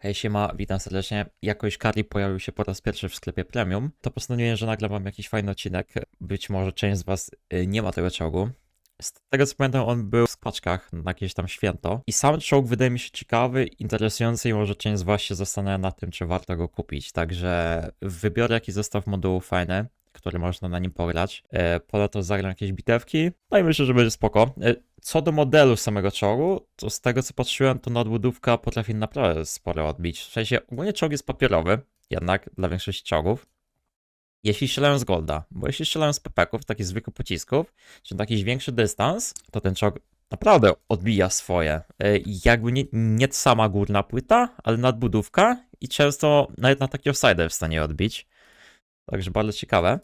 Hej siema, witam serdecznie. Jakoś Kari pojawił się po raz pierwszy w sklepie premium, to postanowiłem, że nagle mam jakiś fajny odcinek. Być może część z was y, nie ma tego czołgu. Z tego co pamiętam, on był w paczkach na jakieś tam święto. I sam czołg wydaje mi się ciekawy, interesujący i może część z was się zastanawia nad tym, czy warto go kupić. Także wybiorę jakiś zestaw modułów fajny, który można na nim pograć. E, Ponadto zagram jakieś bitewki, no i myślę, że będzie spoko. E, Co do modelu samego czołgu, to z tego co patrzyłem, to nadbudówka potrafi naprawdę sporo odbić. W sensie ogólnie czołg jest papierowy, jednak dla większości czołgów. Jeśli strzelają z golda, bo jeśli strzelają z pepeków, takich zwykłych pocisków, czy na jakiś większy dystans, to ten czołg naprawdę odbija swoje. E, Jakby nie, nie sama górna płyta, ale nadbudówka i często nawet na takie offside w stanie odbić. Także bardzo ciekawe.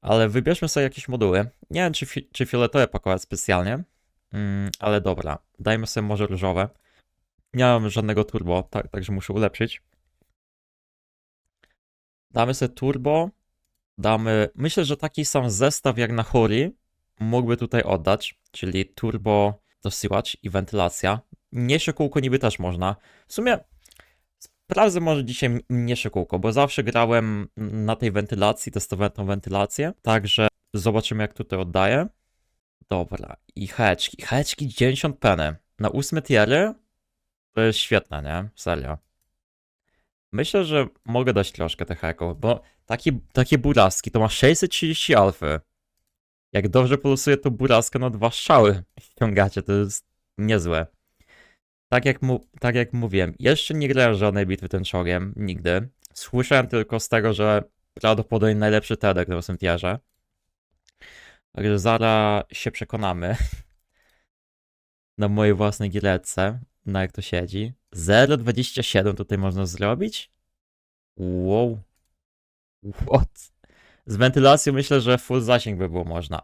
Ale wybierzmy sobie jakieś moduły. Nie wiem, czy, fi- czy fioletowe pakować specjalnie, mm, ale dobra. Dajmy sobie może różowe. Nie mam żadnego turbo, tak, także muszę ulepszyć. Damy sobie turbo. Damy. Myślę, że taki sam zestaw jak na Hori mógłby tutaj oddać, czyli turbo dosyłacz i wentylacja. Mniejsze kółko niby też można. W sumie sprawdzę może dzisiaj mniejsze kółko, bo zawsze grałem na tej wentylacji, testowałem tą wentylację, także zobaczymy jak tutaj oddaję. Dobra, i heczki. Heczki 90 peny. Na ósme tiery to jest świetne, nie? Serio. Myślę, że mogę dać troszkę tych heków, bo takie, takie buraski to ma 630 alfy. Jak dobrze polusuję to buraskę na dwa strzały ściągacie, to jest niezłe. Tak jak, mu, tak jak mówiłem, jeszcze nie grałem żadnej bitwy tym czołgiem, nigdy. Słyszałem tylko z tego, że prawdopodobnie najlepszy Tedek na ósmym tierze. Także zaraz się przekonamy na mojej własnej giereczce, na jak to siedzi. 0,27 tutaj można zrobić? Wow. What? Z wentylacją myślę, że full zasięg by było można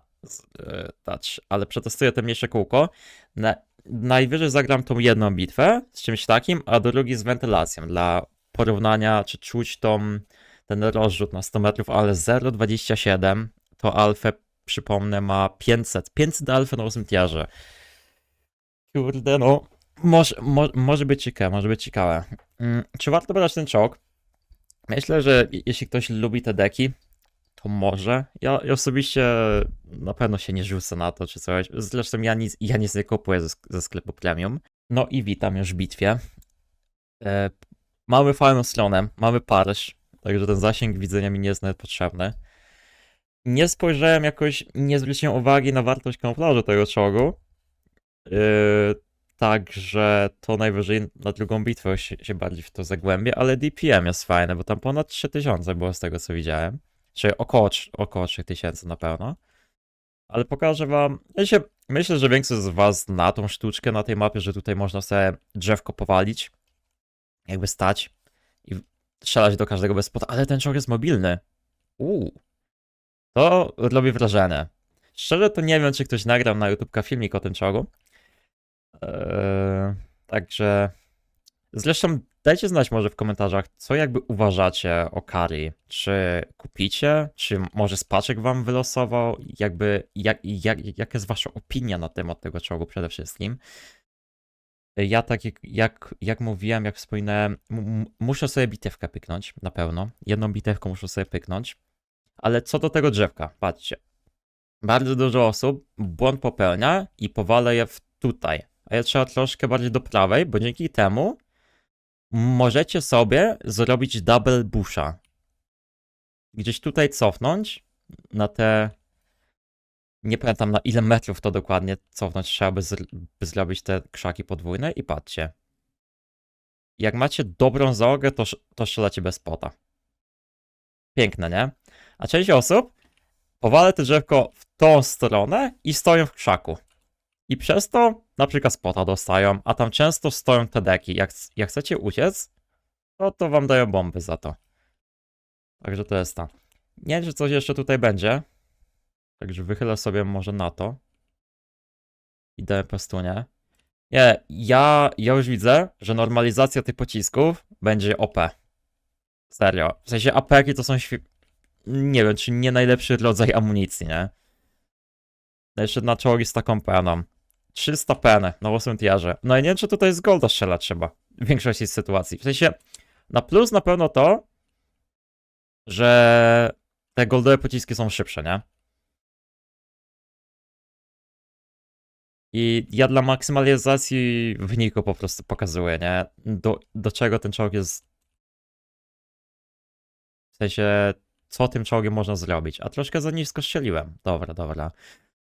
e, dać, ale przetestuję te mniejsze kółko. Na, najwyżej zagram tą jedną bitwę z czymś takim, a drugi z wentylacją dla porównania, czy czuć tą, ten rozrzut na 100 metrów, ale 0,27 to alfę, przypomnę, ma 500. 500 alfy na 8 tierze. Kurde, no. Może, mo, może być ciekawe, może być ciekawe. Mm, czy warto brać ten czołg? Myślę, że je- jeśli ktoś lubi te deki, to może. Ja, ja osobiście na pewno się nie rzucę na to czy coś. Zresztą ja nic, ja nic nie kupuję ze, ze sklepu premium. No i witam już w bitwie. E, mamy fajną stronę, mamy Paryż, także ten zasięg widzenia mi nie jest nawet potrzebny. Nie spojrzałem jakoś, nie zwróciłem uwagi na wartość kamuflażu tego czołgu. E, Także to najwyżej na drugą bitwę się bardziej w to zagłębię, ale DPM jest fajne, bo tam ponad 3000 było z tego co widziałem. Czy około, około 3000 na pewno. Ale pokażę wam. Ja się, myślę, że większość z was zna tą sztuczkę na tej mapie, że tutaj można sobie drzewko powalić, jakby stać i strzelać do każdego bez ale ten czołg jest mobilny. Uuu. To robi wrażenie. Szczerze to nie wiem, czy ktoś nagrał na YouTubeka filmik o tym czołgu. Eee, także zresztą dajcie znać może w komentarzach, co jakby uważacie o Kari. Czy kupicie? Czy może spaczek wam wylosował? Jakby, jak, jak, jaka jest wasza opinia na temat tego czołgu przede wszystkim? Ja tak jak, jak, jak mówiłem, jak wspominałem, muszę sobie bitewkę pyknąć, na pewno. Jedną bitewkę muszę sobie pyknąć. Ale co do tego drzewka, patrzcie. Bardzo dużo osób błąd popełnia i powala je w tutaj. A ja trzeba troszkę bardziej do prawej, bo dzięki temu możecie sobie zrobić double busha. Gdzieś tutaj cofnąć na te. Nie pamiętam na ile metrów to dokładnie cofnąć trzeba, by, zr- by zrobić te krzaki podwójne i patrzcie. Jak macie dobrą załogę, to, to strzelacie bez pota. Piękne, nie? A część osób powala to drzewko w tą stronę i stoją w krzaku. I przez to na przykład spota dostają, a tam często stoją te deki. Jak, jak chcecie uciec, to, to wam dają bomby za to. Także to jest to. Nie wiem, czy coś jeszcze tutaj będzie. Także wychylę sobie może na to. I daję pestunie. Nie, ja, ja już widzę, że normalizacja tych pocisków będzie OP. Serio. W sensie APki to są Nie wiem, czy nie najlepszy rodzaj amunicji, nie? Jeszcze na czołgi z taką pełną. 300 peny na 8 tierze. No i nie wiem, czy tutaj z golda strzelać trzeba w większości sytuacji. W sensie, na plus na pewno to, że te goldowe pociski są szybsze, nie? I ja dla maksymalizacji wyniku po prostu pokazuję, nie? Do, do czego ten czołg jest. W sensie, co tym czołgiem można zrobić. A troszkę za nisko strzeliłem. Dobra, dobra.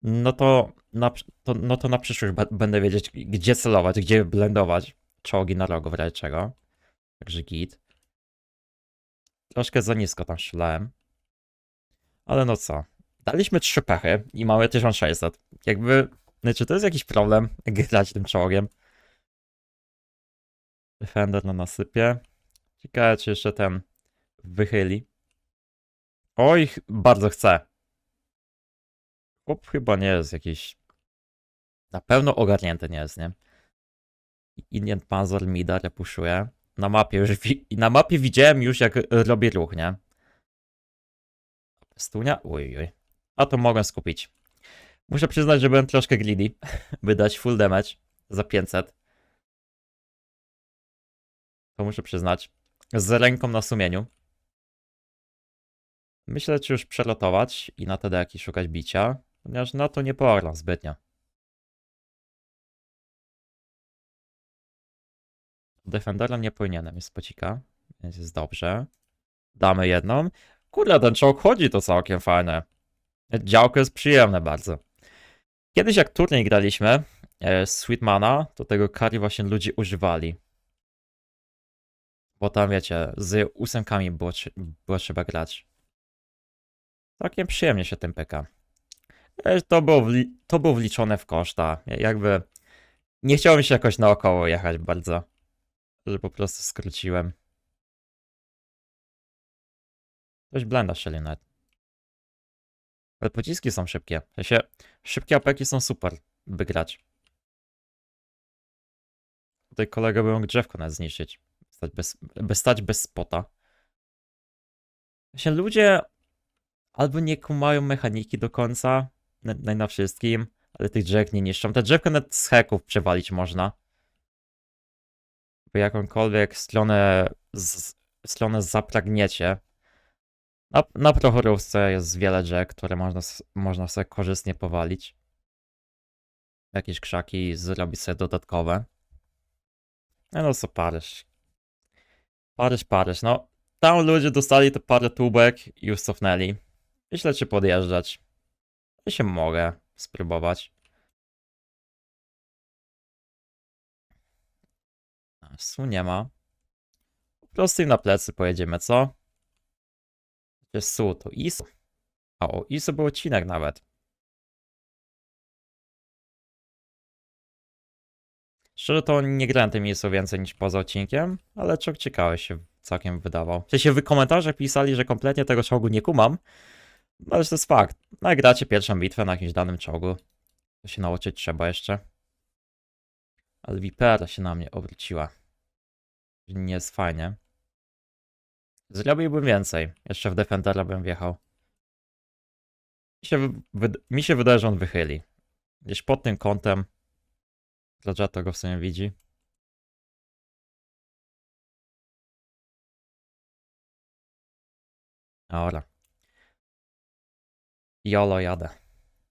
No to na, to, no to na przyszłość będę wiedzieć, gdzie celować, gdzie blendować czołgi na rogu w razie czego. Także git. Troszkę za nisko tam strzelałem. Ale no co. Daliśmy trzy pechy i mamy 1600. Jakby, czy to jest jakiś problem grać tym czołgiem? Defender na nasypie. Ciekawe, czy jeszcze ten wychyli. Oj, bardzo chcę. Chłop chyba nie jest jakiś. Na pewno ogarnięty nie jest, nie? Indian Panzer Mida repuszuje. Na mapie już wi- na mapie widziałem już jak robi ruch, nie? Stunia? Uj, uj. A to mogę skupić. Muszę przyznać, że byłem troszkę greedy, by dać full damage za 500. To muszę przyznać. Z ręką na sumieniu. Myślę, czy już przelotować i na TDaki szukać bicia, ponieważ na to nie pogram zbytnio. Defendera nie powinienem, jest pocika, więc jest dobrze. Damy jedną. Kurde, ten czołg chodzi to całkiem fajne. Działko jest przyjemne bardzo. Kiedyś jak turniej graliśmy, e, Sweetmana, to tego carry właśnie ludzie używali. Bo tam wiecie, z ósemkami było, było trzeba grać. Całkiem przyjemnie się tym pyka. E, To było, to było wliczone w koszta. Ja- Jakby nie chciałem się jakoś naokoło jechać bardzo. Że po prostu skróciłem. Ktoś blenda strzelił nawet. Ale pociski są szybkie. W szybkie apeki są super, by grać. Tutaj kolega by mógł drzewko nawet zniszczyć. Stać bez, by stać bez spota. Się ludzie albo nie kumają mechaniki do końca, na, na, wszystkim, ale tych drzew nie niszczą. Te drzewka nawet z heków przewalić można. Bo jakąkolwiek stronę, z, stronę zapragniecie. Na, na prochorówce jest wiele drzew, które można, można sobie korzystnie powalić. Jakieś krzaki zrobić sobie dodatkowe. No, no co Paryż. Paryż, Paryż. No, tam ludzie dostali te parę tubek i już cofnęli. Myślę, czy podjeżdżać. Ja się mogę spróbować. Su nie ma. Po prostu im na plecy pojedziemy, co? Gdzie Su, to Isu. A o Isu był odcinek nawet. Szczerze to nie grałem tym Isu więcej niż poza odcinkiem, ale czok ciekawy się całkiem wydawał. W sensie wy komentarze pisali, że kompletnie tego czołgu nie kumam, no ale to jest fakt. Nagracie pierwszą bitwę na jakimś danym czołgu. To się nauczyć trzeba jeszcze. Ale Vipera się na mnie obróciła. Nie jest fajnie. Zrobiłbym więcej. Jeszcze w Defendera bym wjechał. Mi się, mi się wydaje, że on wychyli. Gdzieś pod tym kątem. Dlaczego go w sumie widzi. Dobra. Jolo jadę.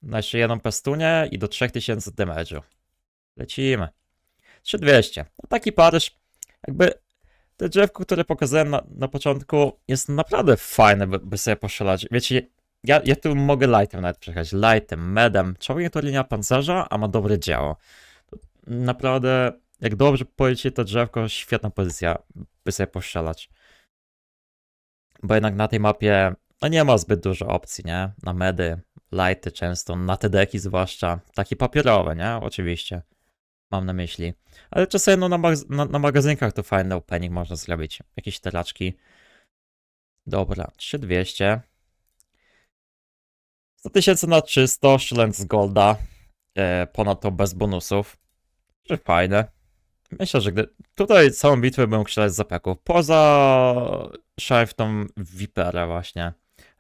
Na jeszcze jedną pestunię i do 3000 damage'u. Lecimy. 3200. No taki Paryż. Jakby te drzewko, które pokazałem na, na początku, jest naprawdę fajne, by, by sobie poszalać. Wiecie, ja, ja tu mogę lightem nawet przejechać. Lightem, medem. Człowiek to linia pancerza, a ma dobre dzieło. To naprawdę, jak dobrze pojedzie to drzewko, świetna pozycja, by sobie poszalać. Bo jednak na tej mapie no nie ma zbyt dużo opcji, nie? Na medy, lighty często, na te deki zwłaszcza. Takie papierowe, nie? Oczywiście. Mam na myśli. Ale czasem no, na, mag- na, na magazynkach to fajny opening można zrobić. Jakieś teraczki. Dobra, 3200. 100 tysięcy na 300, strzelając z golda. E, ponadto bez bonusów. Że fajne. Myślę, że gdy... Tutaj całą bitwę bym strzelać z zapeków. Poza szajftą Vipera właśnie.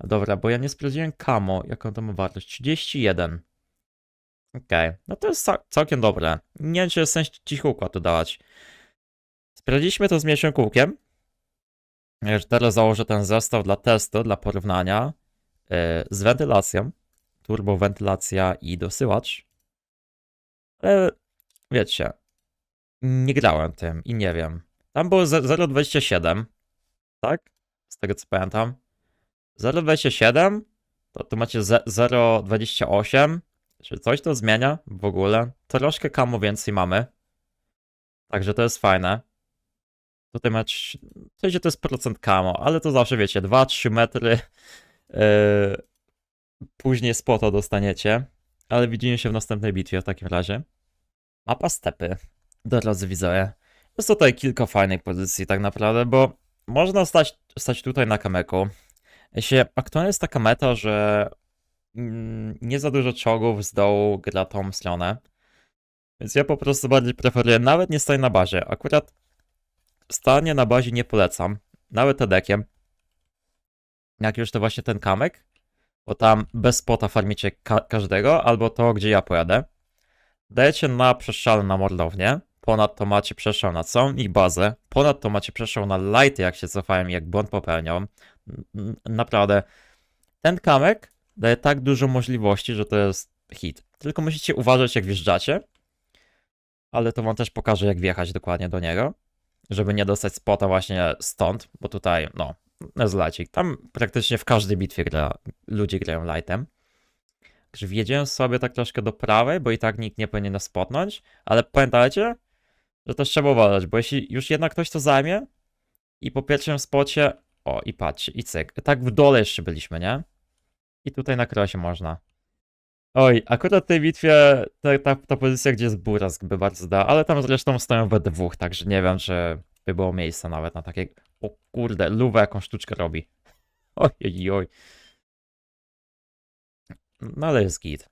Dobra, bo ja nie sprawdziłem kamo, jaką to ma wartość. 31. Okej, no to jest ca- całkiem dobre. Nie wiem, czy jest sens cichy układ tu dawać. Sprawdziliśmy to z mniejszym kółkiem. Już teraz założę ten zestaw dla testu, dla porównania yy, z wentylacją. Turbowentylacja i dosyłacz. Ale wiecie, nie grałem tym i nie wiem. Tam było ze- 0,27, tak? Z tego co pamiętam. 0,27 to tu macie ze- 0,28. Czy coś to zmienia w ogóle? Troszkę kamu więcej mamy. Także to jest fajne. Tutaj macie, w sensie to jest procent kamo, ale to zawsze wiecie, 2-3 metry yy, później spota dostaniecie. Ale widzimy się w następnej bitwie w takim razie. Mapa stepy. Drodzy widzowie. Jest tutaj kilka fajnych pozycji tak naprawdę, bo można stać, stać tutaj na kameku. Jeśli aktualnie jest taka meta, że mm, nie za dużo czołgów z dołu gra tą stronę. Więc ja po prostu bardziej preferuję, nawet nie stać na bazie. Akurat stanie na bazie nie polecam. Nawet tedekiem. Jak już to właśnie ten kamek, bo tam bez spota farmicie ka- każdego, albo to, gdzie ja pojadę. Dajecie na przestrzał na mordownię. Ponadto macie przestrzał na całą ich bazę. Ponadto macie przestrzał na lighty, jak się cofają, jak błąd popełnią. Naprawdę. Ten kamek daje tak dużo możliwości, że to jest hit. Tylko musicie uważać, jak wjeżdżacie. Ale to wam też pokażę, jak wjechać dokładnie do niego. Żeby nie dostać spota właśnie stąd, bo tutaj, no, lightik. Tam praktycznie w każdej bitwie gra, ludzie grają lightem. Także wjedziemy sobie tak troszkę do prawej, bo i tak nikt nie powinien nas spotnąć. Ale pamiętajcie, że też trzeba uważać, bo jeśli już jednak ktoś to zajmie i po pierwszym spocie, o i patrzcie, i cyk. Tak w dole jeszcze byliśmy, nie? I tutaj na krosie można. Oj, akurat w tej bitwie ta, ta, ta pozycja, gdzie jest Burask by bardzo da, ale tam zresztą stoją we dwóch, także nie wiem, czy by było miejsca nawet na takie... O kurde, Luwa jaką sztuczkę robi. Oj, oj, oj. No ale jest git.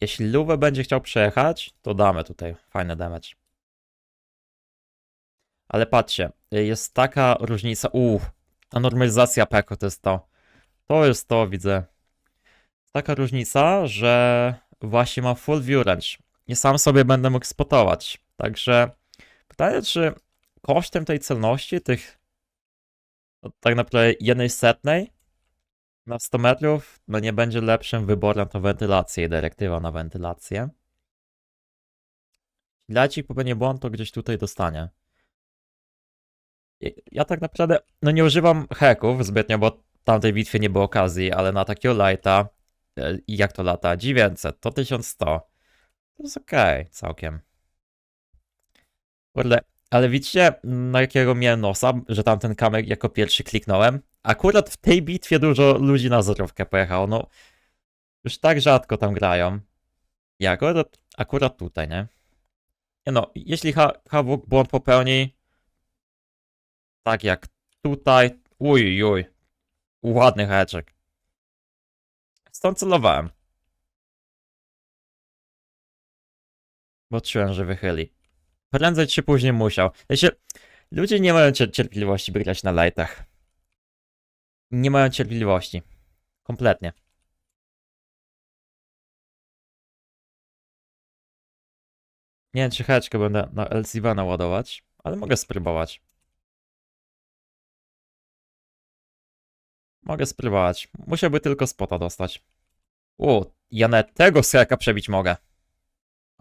Jeśli Luwę będzie chciał przejechać, to damy tutaj fajny damage. Ale patrzcie, jest taka różnica. Uuu, ta normalizacja peko to jest to. To jest to, widzę. Taka różnica, że właśnie mam full view range. I sam sobie będę mógł spotować. Także pytanie, czy kosztem tej celności, tych no, tak naprawdę jednej setnej na 100 metrów, no nie będzie lepszym wyborem to wentylację i dyrektywa na wentylację. Leci popełni błąd, to gdzieś tutaj dostanie. Ja tak naprawdę, no nie używam hacków zbytnio, bo w tamtej bitwie nie było okazji, ale na takiego lighta, e, jak to lata, 900, to 1100. To jest okej, całkiem. Kurde, ale widzicie, na jakiego miałem nosa, że tamten kamek jako pierwszy kliknąłem? Akurat w tej bitwie dużo ludzi na zerówkę pojechało, no. Już tak rzadko tam grają. I akurat, akurat tutaj, nie? No, jeśli ha- Havok błąd popełni, tak jak tutaj, uj, uj, ładny heczek. Stąd celowałem. Bo czułem, że wychyli. Prędzej czy później musiał. Ja się... Ludzie nie mają cier- cierpliwości, by grać na lightach. Nie mają cierpliwości. Kompletnie. Nie wiem, czy heczkę będę na LCV naładować, ale mogę spróbować. Mogę spróbować. Musiałby tylko spota dostać. U, ja nawet tego seka przebić mogę.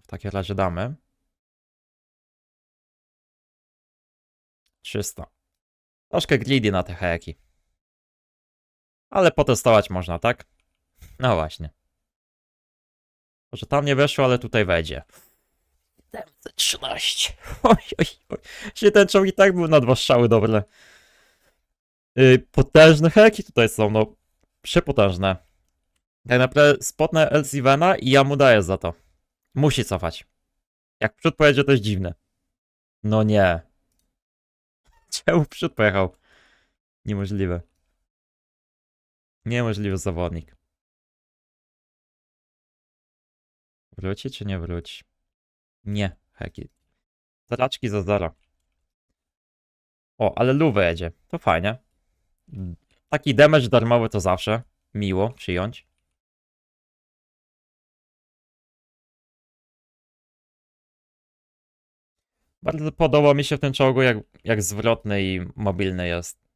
W takim razie damy. 300. Troszkę greedy na te heki. Ale potestować można, tak? No właśnie. Może tam nie weszło, ale tutaj wejdzie. 13. Oj, oj, oj. Się ten czołg i tak był na dwa strzały dobre. Yy, potężne heki tutaj są, no. Przepotężne. Tak naprawdę spotnę Elsivena i ja mu daję za to. Musi cofać. Jak przód pojedzie, to jest dziwne. No nie. Czemu przód pojechał? Niemożliwe. Niemożliwy zawodnik. Wróci czy nie wróci? Nie, Heki. Zaraczki za zara. O, ale Luwe jedzie. To fajnie. Taki damage darmowy to zawsze miło przyjąć. Bardzo podoba mi się w tym czołgu, jak, jak zwrotny i mobilny jest.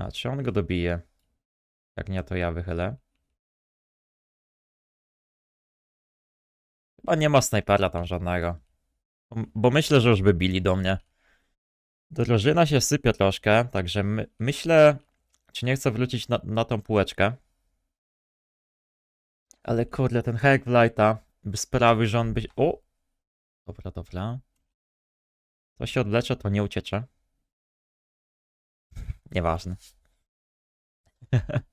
A, czy on go dobije? Jak nie, to ja wychylę. Chyba nie ma snajpera tam żadnego. Bo- myślę, że już by bili do mnie. Drużyna się sypie troszkę, także my, myślę, czy nie chcę wrócić na, na tą półeczkę. Ale kurde, ten hack Lighta by sprawił, że on by... O! Dobra, dobra. To się odleczę, to nie uciecze. Nieważne.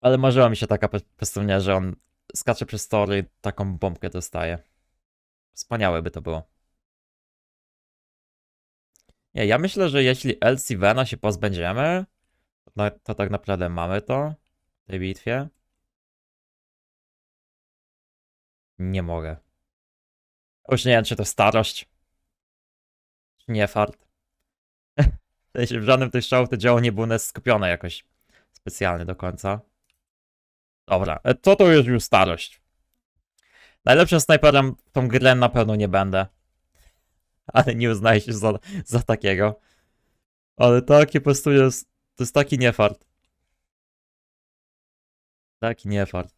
Ale marzyła mi się taka pe- pestunia, że on skacze przez tory i taką bombkę dostaje. Wspaniałe by to było. Nie, ja myślę, że jeśli LC Vena się pozbędziemy, to, to tak naprawdę mamy to w tej bitwie. Nie mogę. Już nie wiem, czy to starość. Nie fart. W żadnym tych strzałów to działo nie było nawet skupione jakoś specjalnie do końca. Dobra, e, to to już starość. Najlepszym snajperem tą grę na pewno nie będę. Ale nie uznaję się za, za takiego. Ale takie po prostu jest, to jest taki niefart. Taki niefart.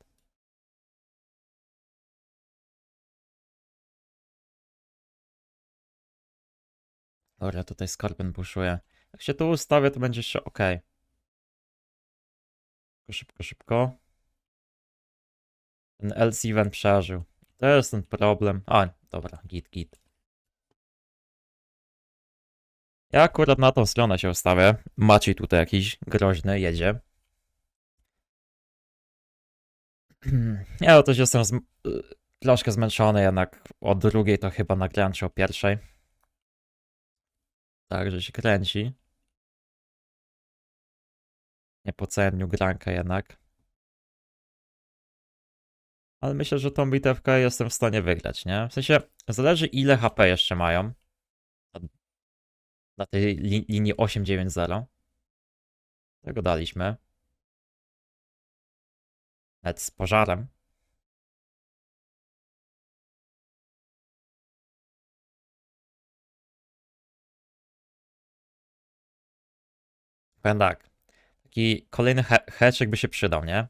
Dobra, tutaj Scorpion puszuje. Jak się tu ustawię, to będzie jeszcze ok. Szybko, szybko, szybko. Ten LC event przeżył. To jest ten problem. A, dobra, git, git. Ja akurat na tą stronę się ustawię. Maciej tutaj jakiś groźny jedzie. Ja też jestem y, troszkę zmęczony, jednak o drugiej to chyba nagrałem, czy o pierwszej. Także się kręci. Nie po całym dniu grankę jednak. Ale myślę, że tą bitewkę jestem w stanie wygrać, nie? W sensie, zależy ile HP jeszcze mają. Na tej li, linii 890. Tego daliśmy. Nawet z pożarem. Powiem tak. Taki kolejny he hatchek by się przydał, nie?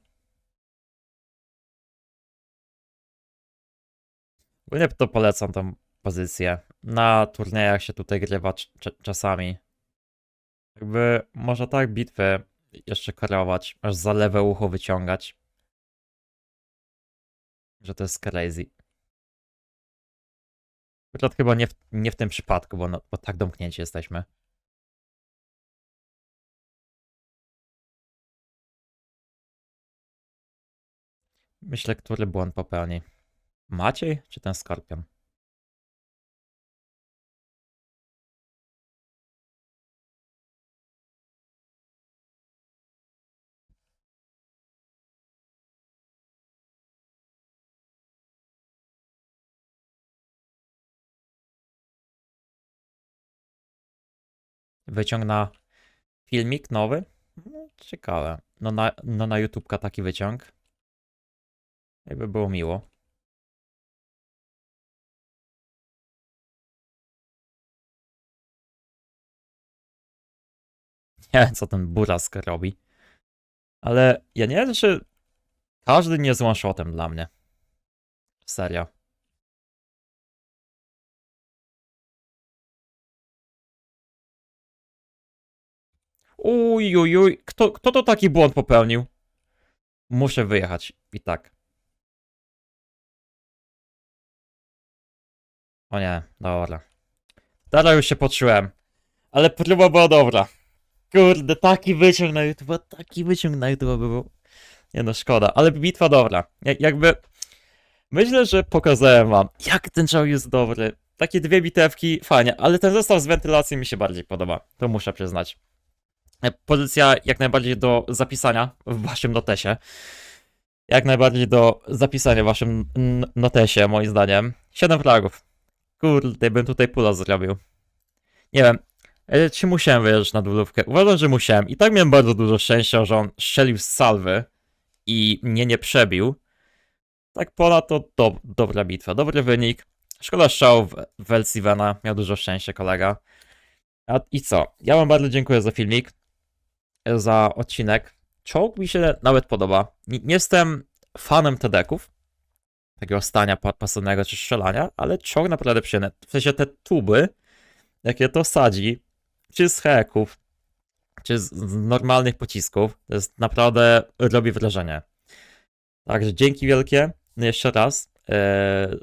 Ogólnie to polecam tą pozycję. Na turniejach się tutaj grywa cz- cz- czasami. Jakby można tak bitwy jeszcze kierować, aż za lewe ucho wyciągać. Że to jest crazy. Akurat chyba nie w, nie w tym przypadku, bo, no, bo tak domknięci jesteśmy. Myślę, który błąd popełni. Maciej czy ten skorpion? Wyciąg na filmik nowy? No, ciekawe. No na, no na YouTubka taki wyciąg. Jakby było miło. Nie wiem, co ten burask robi. Ale ja nie wiem, czy każdy nie jest one-shotem dla mnie. Serio. Uj, uj, uj. Kto, kto to taki błąd popełnił? Muszę wyjechać. I tak. O nie, dobra. Teraz już się poczułem. Ale próba była dobra. Kurde, taki wyciąg na YouTube, taki wyciąg na YouTube był. Nie no, szkoda, ale bitwa dobra. Jak, jakby. Myślę, że pokazałem wam, jak ten czołg jest dobry. Takie dwie bitewki, fajnie, ale ten zestaw z wentylacji mi się bardziej podoba. To muszę przyznać. E, Pozycja jak najbardziej do zapisania w waszym notesie. Jak najbardziej do zapisania w waszym notesie, moim zdaniem. 7 fragów. Kurde, bym tutaj pula zrobił. Nie wiem, e, czy musiałem wyjeżdżać na dwulówkę? Uważam, że musiałem. I tak miałem bardzo dużo szczęścia, że on strzelił z salwy i mnie nie przebił. Tak ponadto do, dobra bitwa, dobry wynik. Szkoda strzału w, w Elsivena, miał dużo szczęścia kolega. A, I co? Ja wam bardzo dziękuję za filmik, za odcinek. Czołg mi się nawet podoba. Nie, nie jestem fanem TD-ków, takiego stania pa- pasywnego czy strzelania, ale czołg naprawdę przyjemny. W sensie te tuby, jakie to sadzi, czy z heków, czy z, normalnych pocisków, to jest naprawdę robi wrażenie. Także dzięki wielkie. No jeszcze raz.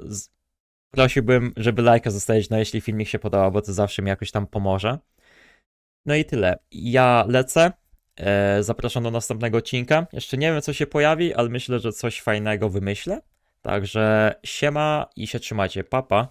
z, prosiłbym, żeby lajka zostawić, no jeśli filmik się podoba, bo to zawsze mi jakoś tam pomoże. No i tyle. Ja lecę. E, zapraszam do następnego odcinka. Jeszcze nie wiem, co się pojawi, ale myślę, że coś fajnego wymyślę. Także siema i się trzymajcie. Papa.